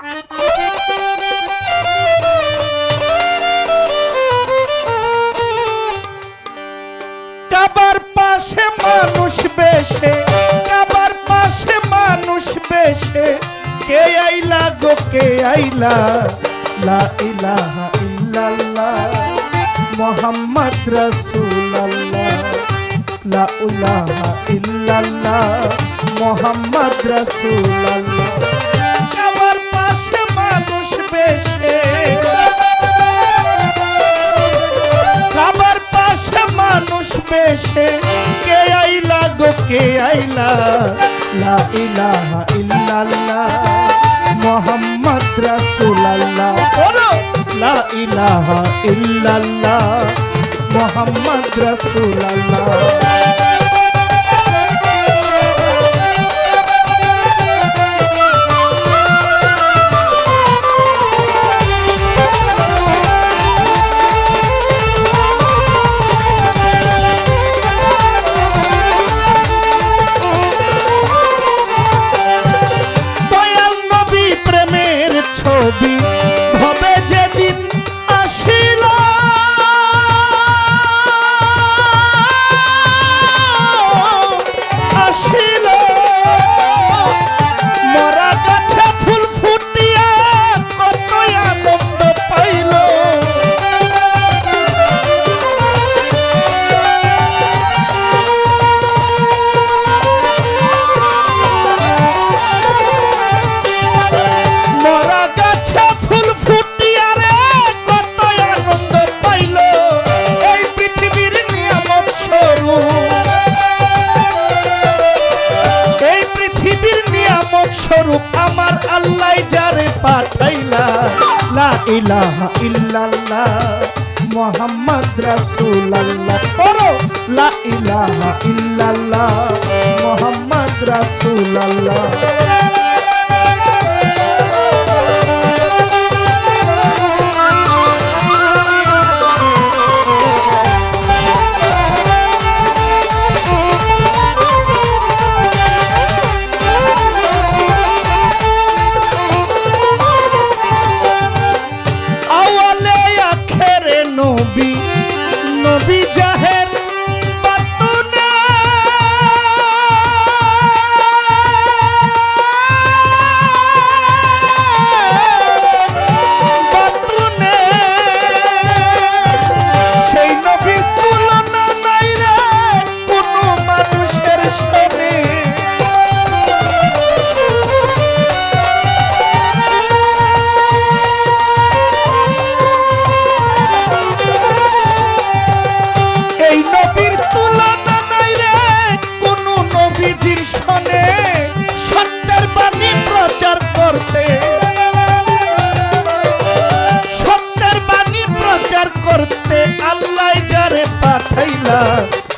কাবার পাশে মানুষ বেশে, কাবার পাশে মানুষ বেশে। কে আইলা গো, কে আইলা? লা ইলাহা ইল্লাল্লাহ, মোহাম্মদ রাসূলুল্লাহ। লা ইলাহা ইল্লাল্লাহ, মোহাম্মদ রাসূলুল্লাহ। বেশে। কে আইলা গো, কে আইলা? লা ইলাহা ইল্লাল্লাহ, মোহাম্মদ রাসূলুল্লাহ। লা ইলাহা ইল্লাল্লাহ, মোহাম্মদ রাসূলুল্লাহ। স্বরূপ আমার আল্লাহ যারে পাঠাইলা, লা ইলাহা ইল্লাল্লাহ, মোহাম্মদ রাসূলুল্লাহ। পড়ো, লা ইলাহা ইল্লাল্লাহ, মোহাম্মদ রাসূলুল্লাহ। নবী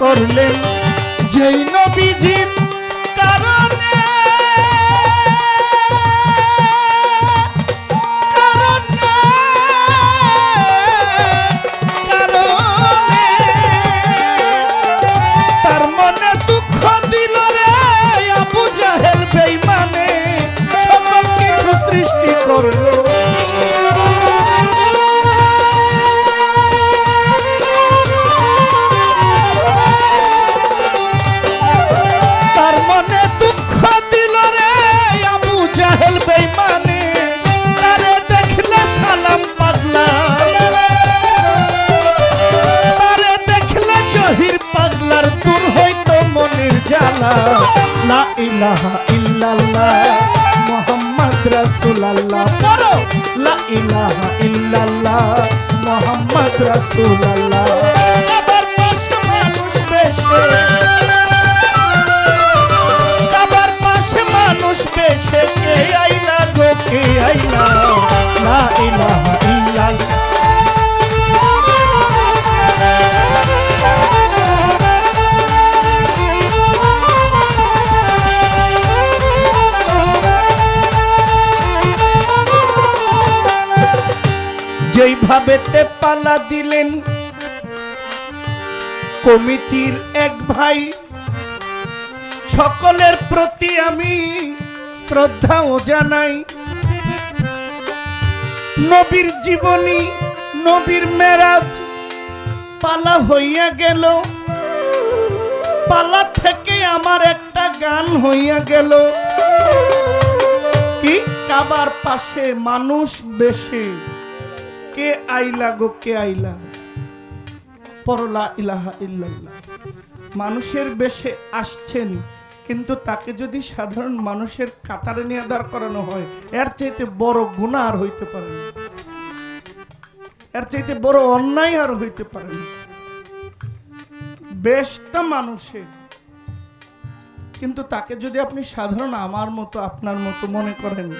করলেন। যেই নবীজির লা ইলাহা ইল্লাল্লাহ, মোহাম্মদ রাসূলুল্লাহ। পড়ো। লা ইলাহা ইল্লাল্লাহ, মোহাম্মদ রাসূলুল্লাহ। আবার পাশে মানুষ বেশে। কাবার যেইভাবেতে পালা দিলেন কমিটির এক ভাই সকলের প্রতি আমি শ্রদ্ধাও জানাই। নবীর জীবনী, নবীর মেরাজ, পালা হইয়া গেল। পালা থেকে আমার একটা গান হইয়া গেল। কি? কাবার পাশে মানুষ বেশে। কে আইলা গো, কে আইলা? পরলা ইলাহা ইল্লাল্লাহ। মানুষের বেশে আসছেন কিন্তু তাকে যদি সাধারণ মানুষের কাতারে নিয়ে দাঁড় করানো হয়, এর চাইতে বড় গুণা আর হইতে পারে না। এর চাইতে বড় অন্যায় আর হইতে পারে না। বেশটা মানুষের। কিন্তু তাকে যদি আপনি সাধারণ আমার মতো, আপনার মতো মনে করেন,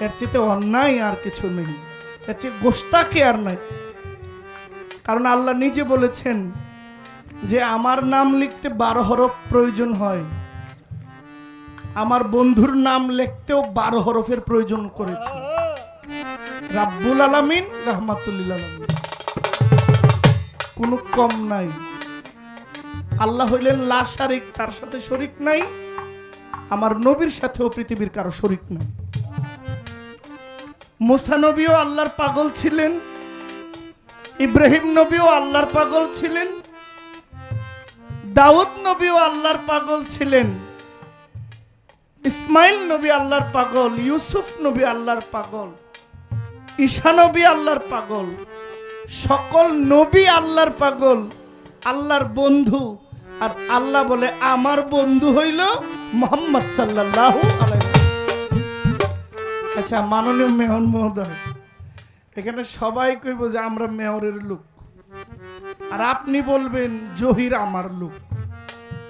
এর চেয়ে অন্যায় আর কিছু নেই। এর চেয়ে গোস্তাকে আর নাই। কারণ আল্লাহ নিজে বলেছেন যে, আমার নাম লিখতে বারো হরফ প্রয়োজন হয়। আমার বন্ধুর নাম লিখতেও বারো হরফের প্রয়োজন করেছে। রাব্বুল আলামিন, রহমাতুল্লিল আলামিন। কোনো কম নাই। আল্লাহ হইলেন লা শারিক, তার সাথে শরিক নাই। আমার নবীর সাথেও পৃথিবীর কারও শরিক নাই। মুসা নবীও আল্লাহর পাগল ছিলেন। ইব্রাহিম নবীও আল্লাহর পাগল ছিলেন। দাউদ নবীও আল্লাহর পাগল ছিলেন। ইসমাইল নবী আল্লাহর পাগল, ইউসুফ নবী আল্লাহর পাগল, ঈশা নবী আল্লাহর পাগল, সকল নবী আল্লাহর পাগল, আল্লাহর বন্ধু। আর আল্লাহ বলে, আমার বন্ধু হইল মোহাম্মদ আলাইহি আচ্ছা মাননীয় মেহন মহোদয়, এখানে সবাই কইব যে আমরা মেয়রের লোক। আর আপনি বলবেন, জহির আমার লোক।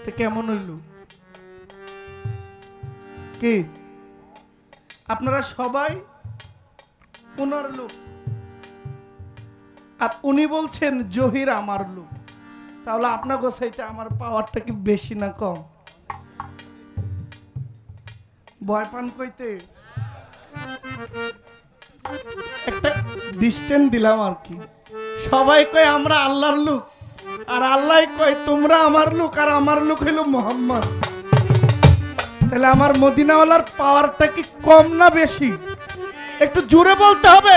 তো কেমন হইল? কি? আপনারা সবাই ওনার লোক। আর উনি বলছেন, জহির আমার লোক। তাহলে আপনার গোসাইতে আমার পাওয়ারটা কি বেশি না কম? ভয় পান কইতে? একটা ডিস্টেন্স দিলাম আর কি। সবাই কয়, আমরা আল্লাহর লোক। আর আল্লাহ কয়, তোমরা আমার লোক, আর আমার লোক হইল মোহাম্মদ। তাহলে আমার মদিনাওয়ালার পাওয়ারটা কি কম না বেশি? একটু জোরে বলতে হবে?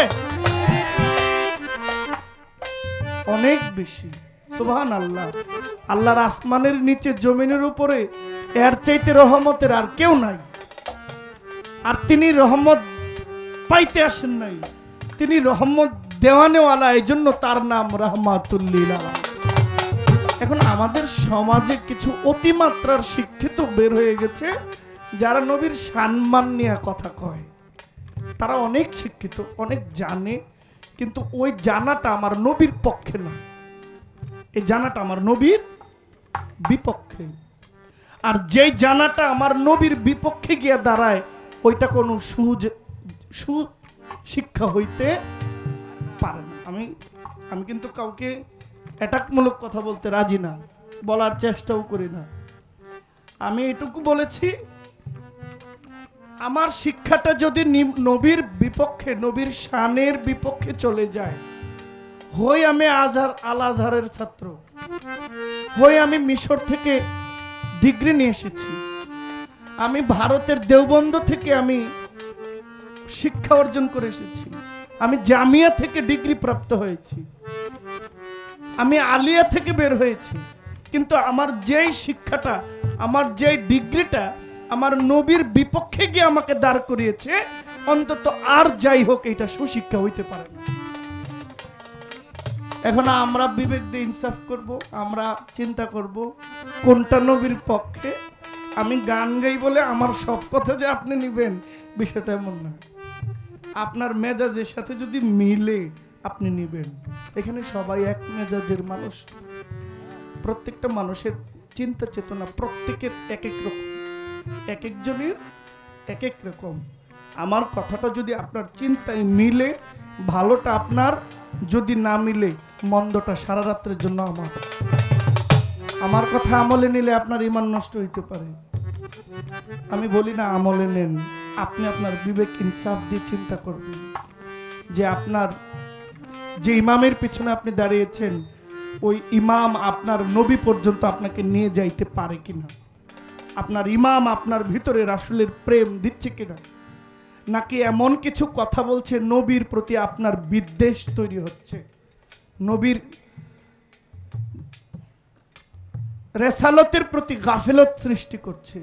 অনেক বেশি। সুবহান আল্লাহ আল্লাহর আসমানের নিচে, জমিনের উপরে, এর চাইতে রহমতের আর কেউ নাই। আর তিনি রহমত পাইতে আসেন নাই। তিনি রহমত দেওয়ানেওয়ালা এই জন্য তার নাম রহমাতুল্লিল এখন আমাদের সমাজে কিছু অতিমাত্রার শিক্ষিত বের হয়ে গেছে। যারা নবীর সম্মান নিয়ে কথা কয়, তারা অনেক শিক্ষিত, অনেক জানে, কিন্তু ওই জানাটা আমার নবীর পক্ষে না। এই জানাটা আমার নবীর বিপক্ষে। আর যেই জানাটা আমার নবীর বিপক্ষে গিয়ে দাঁড়ায়, ওইটা কোনো সুজ সু শিক্ষা হইতে পারে না। আমি আমি কিন্তু কাউকে অ্যাটাকমূলক কথা বলতে রাজি না, বলার চেষ্টাও করি না। আমি এটুকু বলেছি আমার শিক্ষাটা যদি নবীর বিপক্ষে, নবীর শানের বিপক্ষে চলে যায়, হই আমি আজহার আল আজহারের ছাত্র, হই আমি মিশর থেকে ডিগ্রি নিয়ে এসেছি, আমি ভারতের দেওবন্দ থেকে আমি শিক্ষা অর্জন করে এসেছি, আমি জামিয়া থেকে ডিগ্রি প্রাপ্ত হয়েছি, আমি আলিয়া থেকে বের হয়েছি, কিন্তু আমার যেই শিক্ষাটা, আমার যেই ডিগ্রিটা আমার নবীর বিপক্ষে গিয়ে আমাকে দাঁড় করিয়েছে, অন্তত আর যাই হোক এটা সুশিক্ষা হইতে পারে না। এখন আমরা বিবেক দিয়ে ইনসাফ করব, আমরা চিন্তা করব, কোনটা নবীর পক্ষে? আমি গান গাই বলে আমার সব কথা যে আপনি নিবেন, বিষয়টা এমন না। আপনার মেজাজের সাথে যদি মিলে আপনি নিবেন। এখানে সবাই এক মেজাজের মানুষ। প্রত্যেকটা মানুষের চিন্তা চেতনা প্রত্যেকের এক এক রকম। এক একজনের এক এক রকম। আমার কথাটা যদি আপনার চিন্তায় মিলে, ভালোটা আপনার, যদি না মিলে, মন্দটা সারা রাত্রের জন্য আমার। আমার কথা আমলে নিলে আপনার ইমান নষ্ট হইতে পারে। আমি বলি না আমলে নেন, আপনি আপনার বিবেক ইনসাফ দিয়ে চিন্তা করবেন। যে আপনার, যে ইমামের পিছনে আপনি দাঁড়িয়েছেন, ওই ইমাম আপনার নবী পর্যন্ত আপনাকে নিয়ে যাইতে পারে কিনা। আপনার ইমাম আপনার ভিতরে রাসূলের প্রেম দিচ্ছে কিনা? নাকি এমন কিছু কথা বলছে নবীর প্রতি আপনার বিদ্বেষ তৈরি হচ্ছে? নবীর রেসালতের প্রতি গাফেলত সৃষ্টি করছে।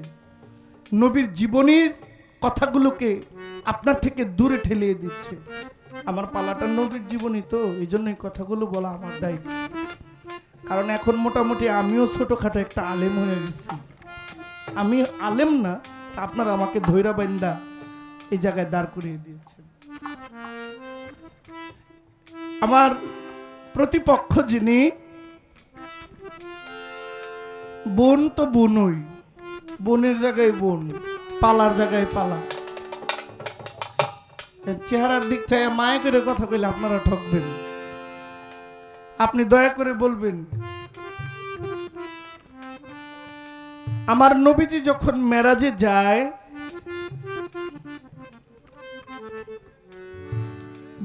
নবীর জীবনীর কথাগুলোকে আপনার থেকে দূরে ঠেলিয়ে দিচ্ছে। আমার পালাটা নবীর জীবনী তো, এই জন্য এই কথাগুলো বলা আমার দায়িত্ব। কারণ এখন মোটামুটি আমিও ছোটোখাটো একটা আলেম হয়ে গেছি। আমি আলেম না আপনারা আমাকে ধৈরা বাইন্দা এই জায়গায় দাঁড় করিয়ে দিয়েছেন। আমার প্রতিপক্ষ যিনি, বোন তো বোনই, বোনের জায়গায় বোন, পালার জায়গায় পালা। চেহারার দিক চাই মায়া করে কথা কইলে আপনারা ঠকবেন। আপনি দয়া করে বলবেন আমার নবীজি যখন মেরাজে যায়,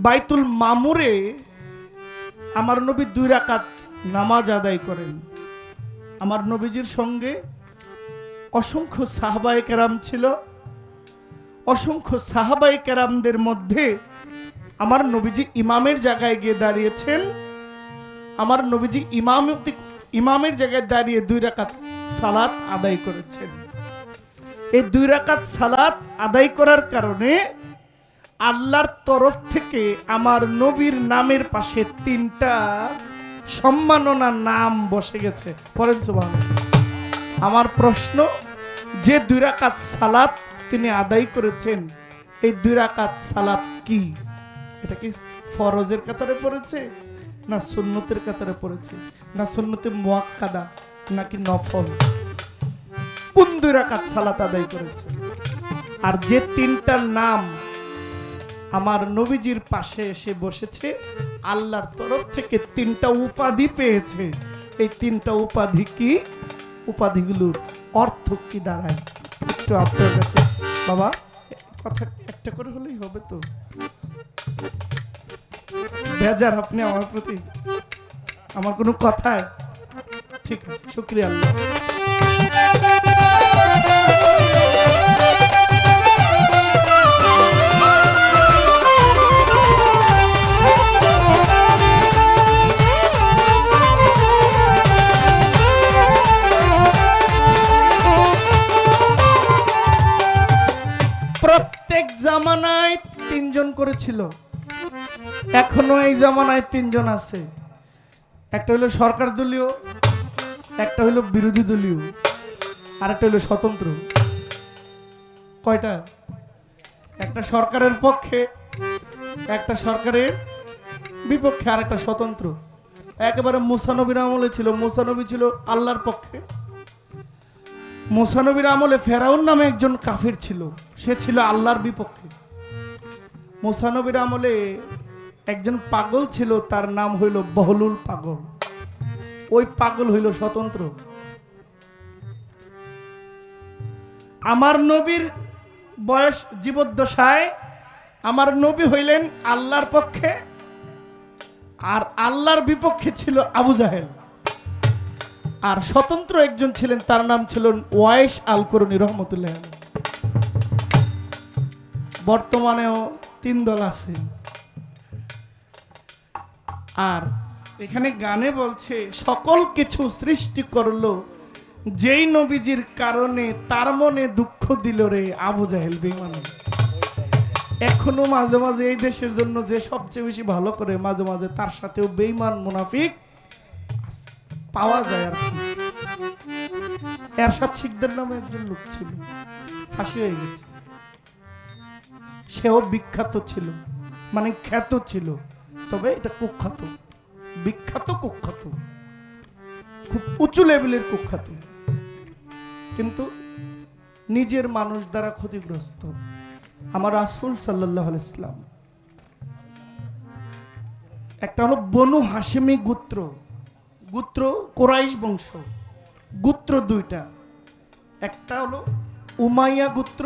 বাইতুল মামুরে আমার নবী দুই রাকাত নামাজ আদায় করেন। আমার নবীজির সঙ্গে অসংখ্য সাহাবায়ে কেরাম ছিল। অসংখ্য সাহাবায়ে কেরামদের মধ্যে আমার নবীজি ইমামের জায়গায় গিয়ে দাঁড়িয়েছেন। আমার নবীজি ইমামতি ইমামের জায়গায় দাঁড়িয়ে দুই রাকাত সালাত আদায় করেছেন। এই দুই রাকাত সালাত আদায় করার কারণে আল্লাহর তরফ থেকে আমার নবীর নামের পাশে তিনটা সম্মাননা নাম বসে গেছে। পরেন সুবহান আমার প্রশ্ন, যে দুই রাকাত সালাত তিনি আদায় করেছেন, এই দুই রাকাত সালাত কি? এটা কি ফরজের কাতারে পড়েছে? না সুন্নতের কাতারে পড়েছে, না সুন্নতে মুয়াক্কাদা নাকি নফল। কোন দুই রাকাত সালাত আদায় করেছে? আর যে তিনটা নাম আমার নবীজির পাশে এসে বসেছে, আল্লাহর তরফ থেকে তিনটা উপাধি পেয়েছে। এই তিনটা উপাধি কি? উপাধিগুলোর অর্থ কি দাঁড়ায়? একটু আপনার কাছে বাবা কথা একটা করে হলেই হবে তো। বেজার আপনি আমার প্রতি। আমার কোনো কথায় ঠিক আছে শুক্রিয়া প্রত্যেক জামানায় তিনজন করেছিল এখনও এই জামানায় তিনজন আছে। একটা হলো সরকার দলীয়, একটা হলো বিরোধী দলীয় আর একটা হলো স্বতন্ত্র। কয়টা? একটা সরকারের পক্ষে, একটা সরকারের বিপক্ষে আর একটা স্বতন্ত্র। একেবারে মুসানবীর আমলে ছিল, মুসানবী ছিল আল্লাহর পক্ষে। মুসানবীর আমলে ফেরাউন নামে একজন কাফির ছিল, সে ছিল আল্লাহর বিপক্ষে। মুসানবীর আমলে একজন পাগল ছিল, তার নাম হইল বহলুল পাগল। ওই পাগল হইল স্বতন্ত্র। আমার নবীর বয়স জীবদ্দশায় আমার নবী হইলেন আল্লাহর পক্ষে, আর আল্লাহর বিপক্ষে ছিল আবু জাহেল। আর স্বতন্ত্র একজন ছিলেন, তার নাম ছিল ওয়াইশ আল করুনি রহমতুল্লাহ বর্তমানেও তিন দল আছে। আর এখানে গানে বলছে, সকল কিছু সৃষ্টি করল, যেই নবীজির কারণে তার মনে দুঃখ দিল রে আবু জাহেল বেমানে এখনও মাঝে মাঝে এই দেশের জন্য যে সবচেয়ে বেশি ভালো করে মাঝে মাঝে তার সাথেও বেইমান মুনাফিক পাওয়া যায় আর কি। এরশাদ শিখদের নামে একজন লোক ছিল, ফাঁসি হয়ে গেছে। সেও বিখ্যাত ছিল মানে খ্যাত ছিল। তবে এটা কুখ্যাত, বিখ্যাত কুখ্যাত, খুব উঁচু লেভেলের কুখ্যাত। কিন্তু নিজের মানুষ দ্বারা ক্ষতিগ্রস্ত আমার রাসুল সাল্লাহ ইসলাম একটা হলো বনু হাসেমি গোত্র গোত্র কোরাইশ বংশ, গোত্র দুইটা। একটা হলো উমাইয়া গোত্র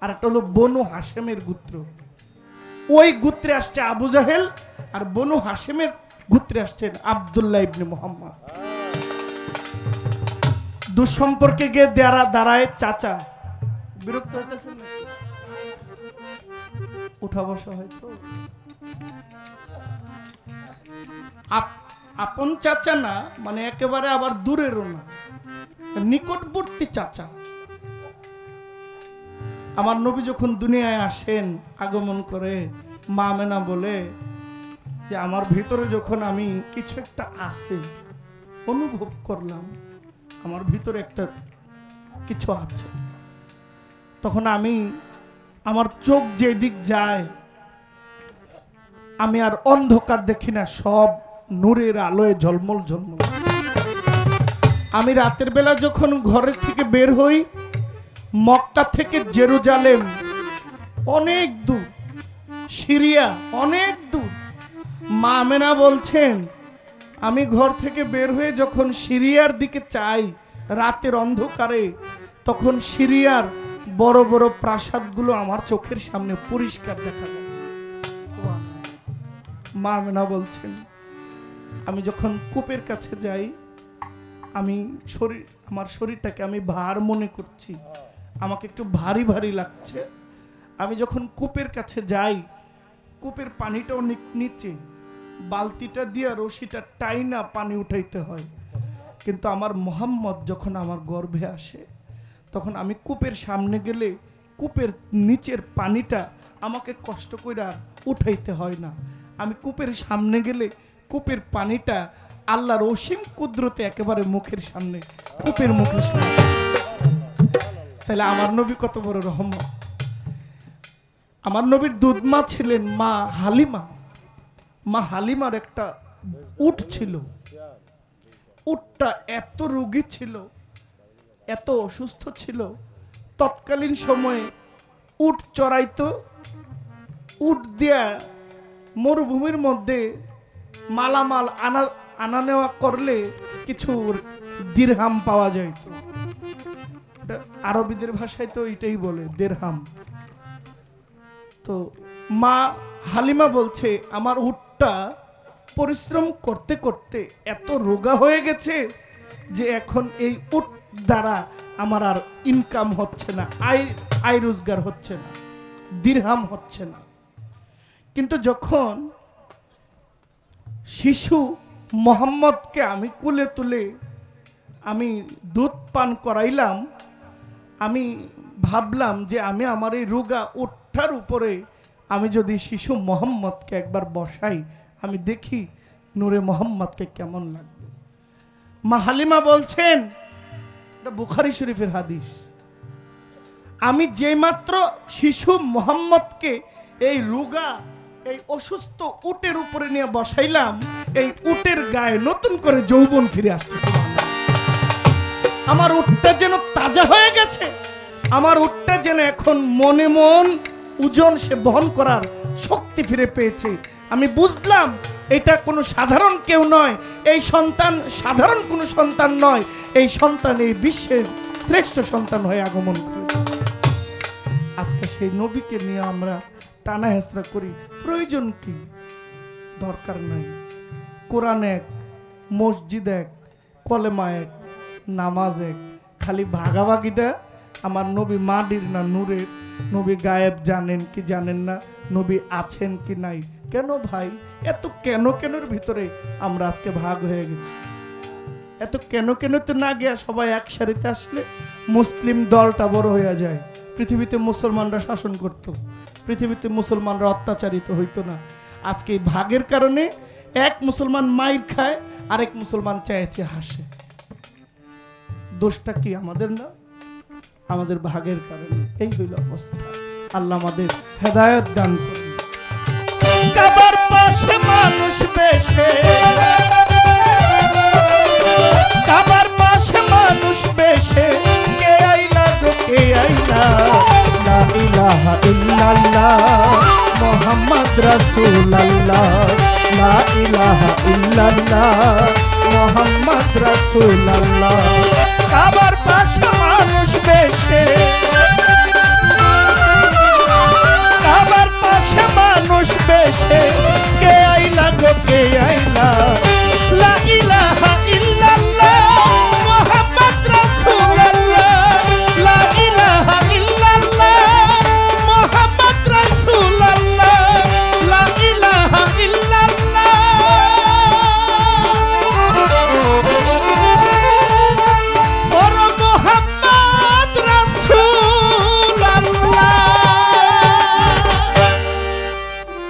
আর একটা হলো বনু হাসেমের গোত্র। ওই গুত্রে আসছে আবু জাহেল আর বনু হাসেমের গুত্রে আসছেন আবদুল্লাহ ইবনে মোহাম্মদ। দুঃসম্পর্কে গিয়ে দাঁড়া দাঁড়ায় চাচা। বিরক্ত হইতেছেন উঠা বসা হয়তো। আপ- আপন চাচা না মানে একেবারে আবার দূরেরও না। নিকটবর্তী চাচা। আমার নবী যখন দুনিয়ায় আসেন আগমন করে, মা মেনা বলে যে আমার ভিতরে যখন আমি কিছু একটা আছে অনুভব করলাম, আমার ভিতরে একটা কিছু আছে। তখন আমি, আমার চোখ যেদিক যায়, আমি আর অন্ধকার দেখি না, সব নূরের আলোয় ঝলমল ঝলমল। আমি রাতের বেলা যখন ঘরের থেকে বের হই মক্কা থেকে জেরুজালেম। অনেক দূর। সিরিয়া অনেক দূর। মা আমেনা বলছেন, আমি ঘর থেকে বের হয়ে যখন সিরিয়ার দিকে চাই, রাতের অন্ধকারে, তখন সিরিয়ার বড় বড় প্রাসাদগুলো আমার চোখের সামনে পরিষ্কার দেখা যায়। মা আমেনা বলছেন, আমি যখন কূপের কাছে যাই, আমি শরীর, আমার শরীরটাকে আমি ভার মনে করছি। আমাকে একটু ভারী ভারী লাগছে। আমি যখন কূপের কাছে যাই, কূপের পানিটা অনেক নিচে। বালতিটা দিয়ে রশিটা টাইনা পানি উঠাইতে হয়। কিন্তু আমার মোহাম্মদ যখন আমার গর্ভে আসে, তখন আমি কূপের সামনে গেলে কূপের নিচের পানিটা আমাকে কষ্ট করে উঠাইতে হয় না। আমি কূপের সামনে গেলে কূপের পানিটা আল্লাহর অসীম কুদরতে একেবারে মুখের সামনে, কূপের মুখের সামনে। তাহলে আমার নবী কত বড় রহমত আমার নবীর দুধমা ছিলেন মা হালিমা। মা হালিমার একটা উট ছিল। উটটা এত রোগী ছিল, এত অসুস্থ ছিল। তৎকালীন সময়ে উট চড়াইতো। উট দিয়া মরুভূমির মধ্যে মালামাল আনা আনা নেওয়া করলে কিছু দিরহাম পাওয়া যাইত। আরবিদের ভাষায় তো এটাই বলে, দেড়হাম। তো মা হালিমা বলছে, আমার উটটা পরিশ্রম করতে করতে এত রোগা হয়ে গেছে যে এখন এই উট দ্বারা আমার আর ইনকাম হচ্ছে না, আয় আয় রোজগার হচ্ছে না দিরহাম হচ্ছে না। কিন্তু যখন শিশু মোহাম্মদকে আমি কুলে তুলে আমি দুধ পান করাইলাম আমি ভাবলাম যে আমি আমার এই রোগা উঠার উপরে আমি যদি শিশু মোহাম্মদকে একবার বসাই, আমি দেখি নূরে মোহাম্মদকে কেমন লাগবে মা হালিমা বলছেন, এটা বুখারি শরীফের হাদিস, আমি যেমাত্র শিশু মোহাম্মদকে এই রোগা, এই অসুস্থ উটের উপরে নিয়ে বসাইলাম, এই উটের গায়ে নতুন করে যৌবন ফিরে সুবহানাল্লাহ। আমার উঠটা যেন তাজা হয়ে গেছে। আমার উঠটা যেন এখন মনে মন ওজন সে বহন করার শক্তি ফিরে পেয়েছে। আমি বুঝলাম, এটা কোনো সাধারণ কেউ নয়। এই সন্তান সাধারণ কোনো সন্তান নয়। এই সন্তান এই বিশ্বের শ্রেষ্ঠ সন্তান হয়ে আগমন করেছে। আজকে সেই নবীকে নিয়ে আমরা টানা হেসরা করি। প্রয়োজন কি? দরকার নাই। কোরআন এক, মসজিদ এক, কলেমা এক নামাজ এক। খালি ভাগাভাগিটা আমার নবী মাটির না নূরের? নবী গায়েব জানেন কি জানেন না? নবী আছেন কি নাই? কেন ভাই? এত কেন কেনর ভিতরে আমরা আজকে ভাগ হয়ে গেছি? এত কেন কেন তো না গিয়া সবাই এক সারিতে আসলে মুসলিম দলটা বড় হয়ে যায়। পৃথিবীতে মুসলমানরা শাসন করত। পৃথিবীতে মুসলমানরা অত্যাচারিত হইতো না। আজকে এই ভাগের কারণে এক মুসলমান মাইর খায়, আরেক মুসলমান চেয়েছে হাসে। দোষটা কি আমাদের না? আমাদের ভাগের কারণে। এই হইল অবস্থা। আল্লাহ আমাদের হেদায়ত দান করুন। মানুষ বেশে। কাবার পাশে মানুষ বেশে। কে আইলা কে আইলা? মুহাম্মদ ইল্লাল্লাহ মোহাম্মদ রাসুল্লাহ কাবার পাশে মানুষ বেশে কাবার পাশে মানুষ বেশে কে আইলা গো, কে আইলা?